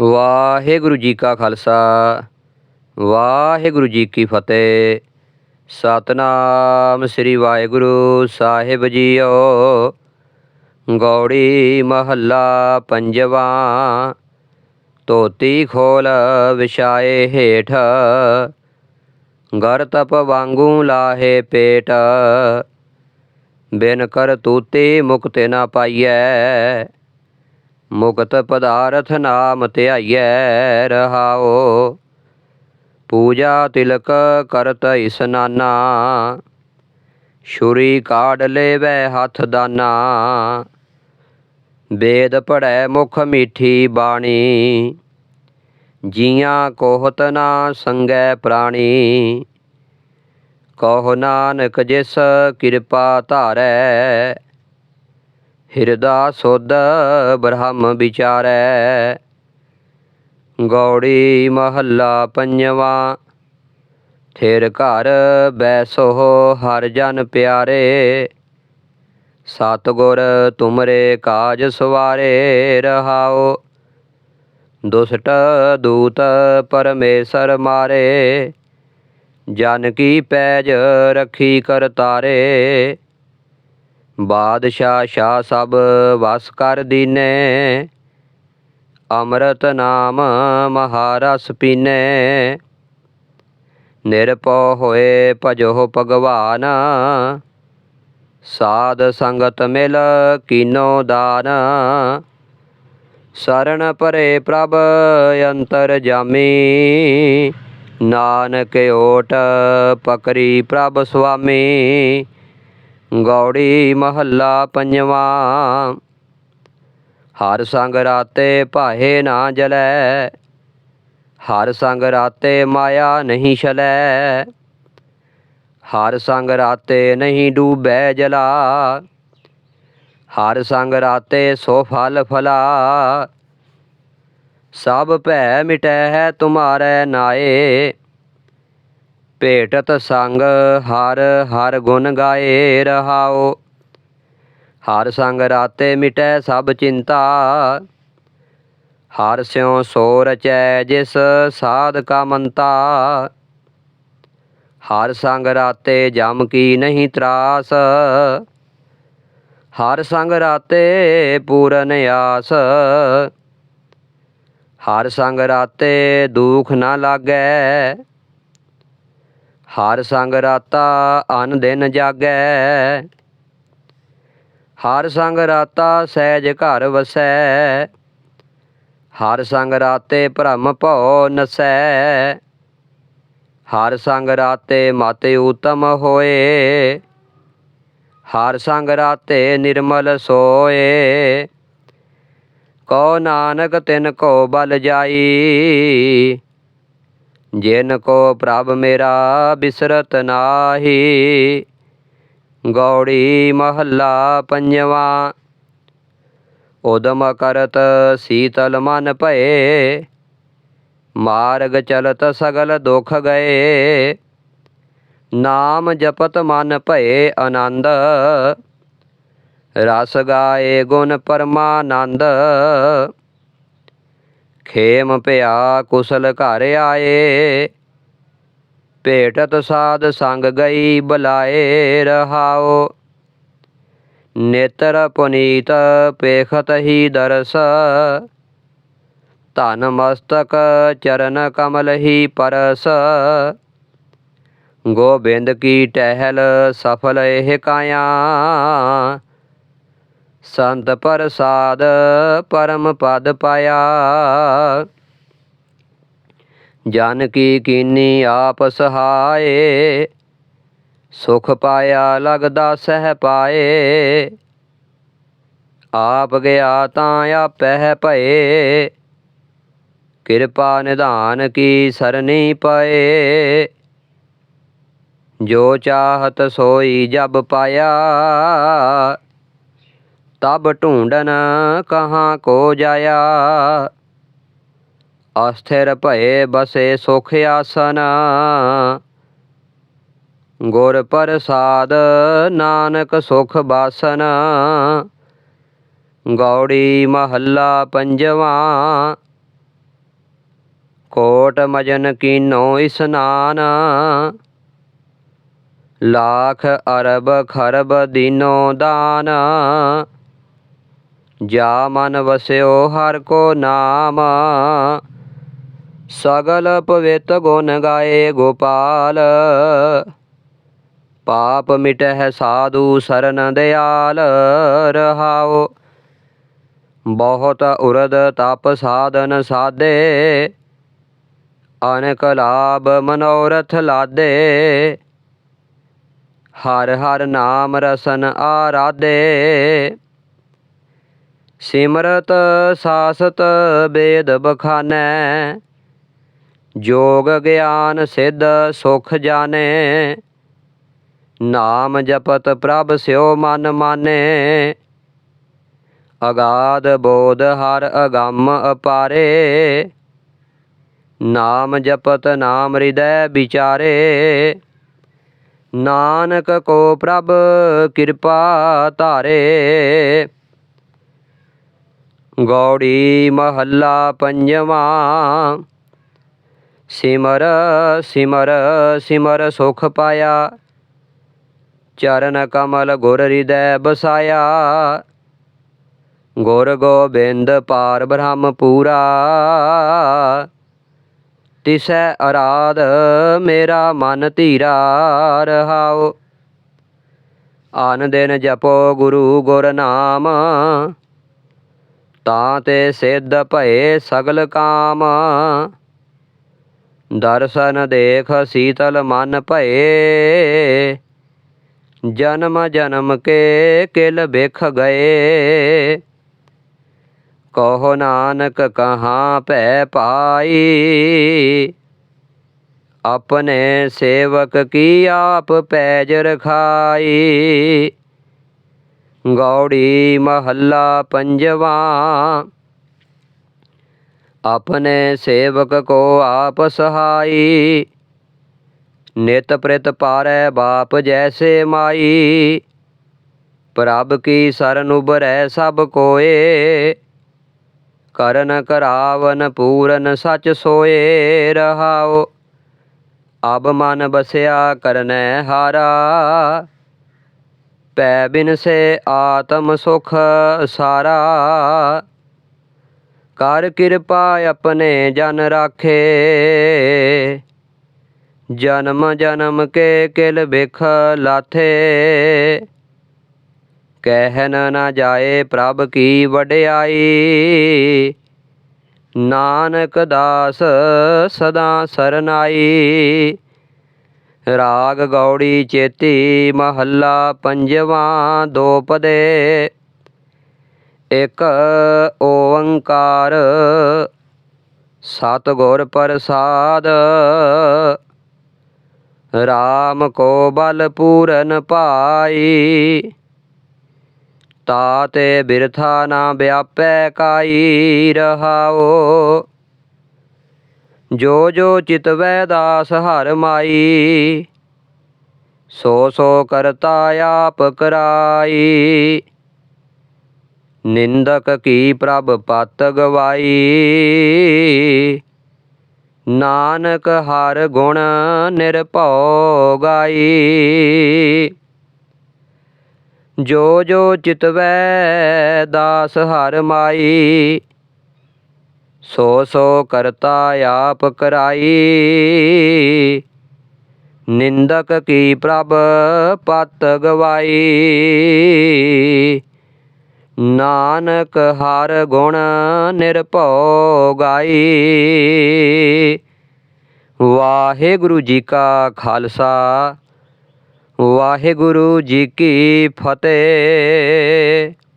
ਵਾਹਿਗੁਰੂ ਜੀ ਕਾ ਖਾਲਸਾ, ਵਾਹਿਗੁਰੂ ਜੀ ਕੀ ਫਤਿਹ। ਸਤਨਾਮ ਸ੍ਰੀ ਵਾਹਿਗੁਰੂ ਸਾਹਿਬ ਜੀਓ। ਗੌੜੀ ਮਹੱਲਾ ਪੰਜਵਾ, ਧੋਤੀ ਖੋਲ ਵਿਛਾਏ ਹੇਠ। ਗਰ ਤਪ ਵਾਂਗੂ ਲਾਹੇ ਪੇਟ। ਬਿਨ ਕਰ ਤੂਤੀ ਮੁਕਤ ਨਾ ਪਾਈਐ। ਮੁਕਤ ਪਦਾਰਥ ਨਾਮ ਧਿਆਈਐ, ਰਹਾਓ। ਪੂਜਾ ਤਿਲਕ ਕਰਤ ਇਸਨਾਨਾ ਛੁਰੀ ਕਾੜ ਲੇਵੈ ਹੱਥ ਦਾਨਾ। ਵੇਦ ਪੜੈ ਮੁਖ ਮੀਠੀ ਬਾਣੀ, ਜੀਆਂ ਕੋਹਤ ਨਾ ਸੰਗੈ ਪ੍ਰਾਣੀ। ਕਹੋ ਨਾਨਕ ਜਿਸ ਕਿਰਪਾ ਧਾਰੈ ਹਿਰਦਾ ਸੁਧ ਬ੍ਰਹਮ ਵਿਚਾਰੈ। ਗੌੜੀ ਮਹੱਲਾ ਪੰਜਵਾ, ਥਿਰ ਘਰ ਬੈਸੋ ਹਰ ਜਨ ਪਿਆਰੇ। ਸਤਗੁਰ ਤੁਮਰੇ ਕਾਜ ਸਵਾਰੇ ਰਹਾਓ। ਦੁਸ਼ਟ ਦੂਤ ਪਰਮੇਸ਼ਰ ਮਾਰੇ। ਜਨ ਕੀ ਪੈਜ ਰਖੀ ਕਰਤਾਰੇ। ਬਾਦਸ਼ਾਹ ਸ਼ਾਹ ਸਭ ਵਸ ਕਰ ਦੀਨੇ, ਅੰਮ੍ਰਿਤ ਨਾਮ ਮਹਾਰਸ ਪੀਨੇ। ਨਿਰਭਉ ਹੋਏ ਭਜੋ ਭਗਵਾਨ, ਸਾਧ ਸੰਗਤ ਮਿਲ ਕੀਨੋ ਦਾਨ। ਸਰਣ ਪਰੇ ਪ੍ਰਭ ਅੰਤਰ ਜਾਮੀ, ਨਾਨਕ ਓਟ ਪਕਰੀ ਪ੍ਰਭ ਸੁਆਮੀ। ਗੌੜੀ ਮਹੱਲਾ ਪੰਜਵਾਂ। ਹਰ ਸੰਗ ਰਾਤੇ ਭਾਏ ਨਾ ਜਲੈ, ਹਰ ਸੰਗ ਰਾਤੇ ਮਾਇਆ ਨਹੀਂ ਛਲੈ। ਹਰ ਸੰਗ ਰਾਤੇ ਨਹੀਂ ਡੂਬੈ ਜਲਾ, ਹਰ ਸੰਗ ਰਾਤੇ ਸੋ ਫਲ ਫਲਾ। ਸਭ ਭੈ ਮਿਟੈ ਹੈ ਤੁਮਾਰੈ ਨਾਏ ਭੇਟਤ ਸੰਗ ਹਰ ਹਰ ਗੁਣ ਗਾਏ ਰਹਾਓ। ਹਰ ਸੰਗ ਰਾਤੇ ਮਿਟੈ ਸਭ ਚਿੰਤਾ। ਹਰ ਸਿਉ ਸੋ ਰਚੈ ਜਿਸ ਸਾਧ ਕਾ ਮੰਤਾ ਹਰ ਸੰਗ ਰਾਤੇ ਜਮ ਕੀ ਨਹੀਂ ਤਰਾਸ। ਹਰ ਸੰਗ ਰਾਤੇ ਪੂਰਨ ਆਸ। ਹਰ ਸੰਗ ਰਾਤੇ ਦੁਖ ਨਾ ਲਾਗੈ। ਹਰ ਸੰਗ ਰਾਤਾ ਅਨ ਦਿਨ ਜਾਗੈ। ਹਰ ਸੰਗ ਰਾਤਾ ਸਹਿਜ ਘਰ ਵਸੈ। ਹਰ ਸੰਗ ਰਾਤੇ ਭ੍ਰਮ ਭਉ ਨਸੈ। ਹਰ ਸੰਗ ਰਾਤੇ ਮਤ ਉਤਮ ਹੋਏ। ਹਰ ਸੰਗ ਰਾਤੇ ਨਿਰਮਲ ਸੋਏ। ਕੋ ਨਾਨਕ ਤਿਨ ਕੋ ਬਲ ਜਾਈ। ਜਿਨ ਕੋ ਪ੍ਰਭ ਮੇਰਾ ਬਿਸਰਤ ਨਾਹੀ, ਗੌੜੀ ਮਹੱਲਾ ਪੰਜਵਾ। ਉਦਮ ਕਰਤ ਸੀਤਲ ਮਨ ਭਏ, ਮਾਰਗ ਚਲਤ ਸਗਲ ਦੁਖ ਗਏ। ਨਾਮ ਜਪਤ ਮਨ ਭਏ ਆਨੰਦ, ਰਸ ਗਾਏ ਗੁਣ ਪਰਮਾਨੰਦ। ਖੇਮ ਭਿਆ ਕੁਸਲ ਘਰ ਆਏ। ਭੇਟਤ ਸਾਧ ਸੰਗ ਗਈ, ਬੁਲਾਏ ਰਹਾਓ। ਨੇਤਰ ਪੁਨੀਤ ਪੇਖਤ ਹੀ ਦਰਸ। ਧਨ ਮਸਤਕ ਚਰਨ ਕਮਲ ਹੀ ਪਰਸ। ਗੋਬਿੰਦ ਕੀ ਟਹਿਲ, ਸਫਲ ਇਹ ਕਾਇਆ। ਸੰਤ ਪ੍ਰਸਾਦ ਪਰਮ ਪਦ ਪਾਇਆ। ਜਨ ਕੀ ਕੀਨੀ ਆਪ ਸਹਾਏ, ਸੁਖ ਪਾਇਆ ਲਗਦਾ ਸਹਿ ਪਾਏ। ਆਪ ਗਿਆ ਤਾਂ ਆਪਹਿ ਭਏ, ਕਿਰਪਾ ਨਿਧਾਨ ਕੀ ਸਰਨੀ ਪਏ। ਜੋ ਚਾਹਤ ਸੋਈ ਜਬ ਪਾਇਆ ਤਬ ਢੂੰਡਨ ਕਹਾਂ ਕੋ ਜਾਇਆ? ਅਸਥਿਰ ਭਏ ਬਸੇ ਸੁਖ ਆਸਨ। ਗੁਰ ਪ੍ਰਸਾਦ ਨਾਨਕ ਸੁਖ ਬਾਸਨ। ਗੌੜੀ ਮਹੱਲਾ ਪੰਜਵਾਂ। ਕੋਟ ਮਜਨ ਕੀਨੋ ਇਸਨਾਨ। ਲਾਖ ਅਰਬ ਖਰਬ ਦੀਨੋ ਦਾਨ। ਜਾ ਮਨ ਵਸਿਓ ਹਰ ਕੋ ਨਾਮ। ਸਗਲ ਪਵਿੱਤ ਗੁਣ ਗਾਏ ਗੋਪਾਲ। ਪਾਪ ਮਿਟਹਿ ਸਾਧੂ ਸਰਨ ਦਿਆਲ। ਰਹਾਓ, ਬਹੁਤ ਉਰਦ ਤਪ ਸਾਧਨ ਸਾਦੇ ਅਨੇਕ ਲਾਭ ਮਨੋਰਥ ਲਾਦੇ। ਹਰ ਹਰ ਨਾਮ ਰਸਨ ਆਰਾਧੇ ਸਿਮਰਤ ਸਾਸਤ ਬੇਦ ਬਖਾਨੈ, ਜੋਗ ਗਿਆਨ ਸਿੱਧ ਸੁਖ ਜਾਣੇ। ਨਾਮ ਜਪਤ ਪ੍ਰਭ ਸਿਓ ਮਨ ਮਾਨੇ, ਅਗਾਧ ਬੋਧ ਹਰ ਅਗੰਮ ਅਪਾਰੇ। ਨਾਮ ਜਪਤ ਨਾਮ ਹਿਰਦੈ ਵਿਚਾਰੇ, ਨਾਨਕ ਕੋ ਪ੍ਰਭ ਕਿਰਪਾ ਧਾਰੇ। ਗੌੜੀ ਮਹੱਲਾ ਪੰਜਵਾਂ। ਸਿਮਰ ਸਿਮਰ ਸਿਮਰ ਸੁਖ ਪਾਇਆ। ਚਰਨ ਕਮਲ ਗੁਰ ਹਿਰਦੈ ਬਸਾਇਆ। ਗੁਰ ਗੋਬਿੰਦ ਪਾਰ ਬ੍ਰਹਮ ਪੂਰਾ। ਤਿਸੈ ਅਰਾਧ ਮੇਰਾ ਮਨ ਧੀਰਾ ਰਹਾਓ ਆਨ ਦਿਨ ਜਪੋ ਗੁਰੂ ਗੁਰ ਨਾਮ। ਤਾਂ ਤੇ ਸਿੱਧ ਭਏ ਸਗਲ ਕਾਮ। ਦਰਸ਼ਨ ਦੇਖ ਸੀਤਲ ਮਨ ਭਏ। ਜਨਮ ਜਨਮ ਕੇ ਕਿਲ ਬਿਖ ਗਏ। ਕਹੋ ਨਾਨਕ ਕਹਾਂ ਭੈ ਪਾਈ। ਆਪਣੇ ਸੇਵਕ ਕੀ ਆਪ ਪੈਜ ਰਖਾਈ। ਗੌੜੀ ਮਹੱਲਾ ਪੰਜਵਾਂ। ਆਪਣੇ ਸੇਵਕ ਕੋ ਆਪ ਸਹਾਈ, ਨਿਤ ਪ੍ਰਿਤ ਪਾਰੈ ਬਾਪ ਜੈਸੇ ਮਾਈ। ਪ੍ਰਭ ਕੀ ਸਰਨ ਉਬਰੈ ਸਭ ਕੋਏ, ਕਰਨ ਕਰਾਵਨ ਪੂਰਨ ਸਚ ਸੋਏ ਰਹਾਓ। ਅਬ ਮਨ ਬਸਿਆ ਕਰਨੈ ਹਾਰਾ। ਪੈ ਬਿਨ ਸੇ ਆਤਮ ਸੁਖ ਸਾਰਾ। ਕਰ ਕਿਰਪਾ ਆਪਣੇ ਜਨ ਰਾਖੇ। ਜਨਮ ਜਨਮ ਕੇ ਕਿਲ ਬਿਖ ਲਾਥੇ। ਕਹਿਨ ਨਾ ਜਾਏ ਪ੍ਰਭ ਕੀ ਵਡਿਆਈ। ਨਾਨਕ ਦਾਸ ਸਦਾ ਸਰਨਾਈ। ਰਾਗ ਗੌੜੀ ਚੇਤੀ ਮਹੱਲਾ ਪੰਜਵਾਂ ਦੋਪਦੇ ਇਕ ਓੰਕਾਰ ਸਤਿਗੁਰ ਪ੍ਰਸਾਦ। RAM ਕੋ ਬਲ ਪੂਰਨ ਪਾਈ ਤਾਤੇ ਬਿਰਥਾ ਨਾ ਵਿਆਪੈ ਕਾਈ ਰਹਾਓ ਜੋ ਜੋ ਚਿਤਵੈ ਦਾਸ ਹਰ ਮਾਈ, ਸੋ ਸੋ ਕਰਤਾ ਆਪ ਕਰਾਈ। ਨਿੰਦਕ ਕੀ ਪ੍ਰਭ ਪਤ ਗਵਾਈ। ਨਾਨਕ ਹਰ ਗੁਣ ਨਿਰਭਉ ਗਾਈ। ਜੋ ਜੋ ਚਿਤਵੈ ਦਾਸ ਹਰ ਮਾਈ ਸੋ ਸੋ ਕਰਤਾ ਆਪ ਕਰਾਈ। ਨਿੰਦਕ ਕੀ ਪ੍ਰਭ ਪਤ ਗਵਾਈ। ਨਾਨਕ ਹਰ ਗੁਣ ਨਿਰਭਉ ਗਾਈ। ਵਾਹਿਗੁਰੂ ਜੀ ਕਾ ਖਾਲਸਾ, ਵਾਹਿਗੁਰੂ ਜੀ ਕੀ ਫਤਿਹ।